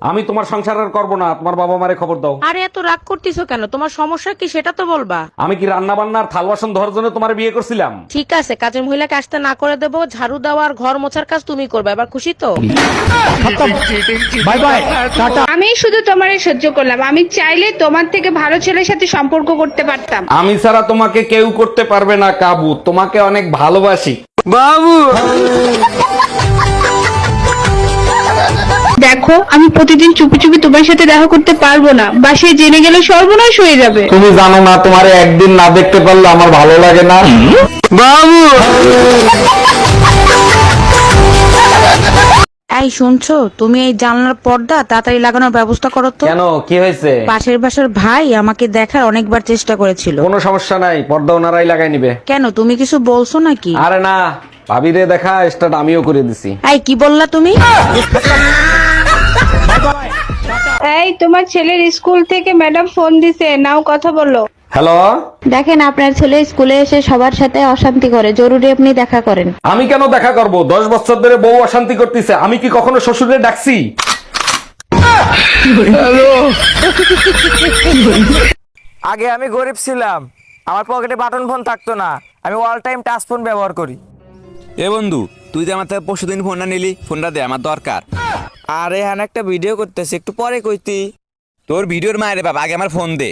আমি তোমার সংসার আর করব না তোমার বাবা মারে খবর দাও। আরে এত রাগ করতেছো কেন? তোমার সমস্যা কি সেটা তো বলবা। আমি কি রান্না বান্নার থাল বাসন ধরার জন্য তোমার বিয়ে করছিলাম? ঠিক আছে কাজের মহিলাকে আসতে না করে দেবো ঝাড়ু দেওয়া আর ঘর মোছার কাজ তুমি করবে এবার খুশি তো? Bye bye tata. আমি শুধু তোমারে সহ্য করলাম আমি চাইলে তোমার থেকে ভালো ছেলের সাথে সম্পর্ক করতে পারতাম। আমি ছাড়া তোমাকে কেউ করতে পারবে না কাবু। তোমাকে অনেক ভালোবাসি। দেখো আমি প্রতিদিন চুপি চুপি তোমার সাথে দেখা করতে পারব না। বাসায় জেনে গেলে সর্বনাশ হয়ে যাবে। তুমি জানো না তোমার একদিন না দেখতে পারলে আমার ভালো লাগে না? এই শুনছো? তুমি এই জানলার পর্দা তাড়াতাড়ি লাগানোর ব্যবস্থা করো তো। কেন? কি হয়েছে? পাশের বাসার ভাই আমাকে দেখার অনেকবার চেষ্টা করেছিল। কোনো সমস্যা নাই পর্দা ওনারাই লাগাই নিবে। কেন? তুমি কিছু বলছো নাকি? আরে না ভাবিরে দেখা স্টার্ট আমিও করে দিছি। এই কি বললা তুমি? এই তোমার ছেলের স্কুল থেকে ম্যাডাম ফোন দিছে নাও কথা বলো। হ্যালো? দেখেন আপনার ছেলে স্কুলে এসে সবার সাথে অশান্তি করে জরুরি আপনি দেখা করেন। আমি কেন দেখা করব? দশ বছর ধরে বউ অশান্তি করতেছে আমি কি কখনো শ্বশুরে ডাকছি? আগে আমি গরিব ছিলাম আমার পকেটে বাটন ফোন থাকতো না আমি অল টাইম টাচ ফোন ব্যবহার করি। এ বন্ধু তুই যে আমার থেকে পরশু দিন ফোনটা নিলি ফোনটা দে আমার দরকার। আর এখানে একটা ভিডিও করতেছি, একটু পরে কইতি। তোর ভিডিওর মায়ের বাবা আগে আমার ফোন দে।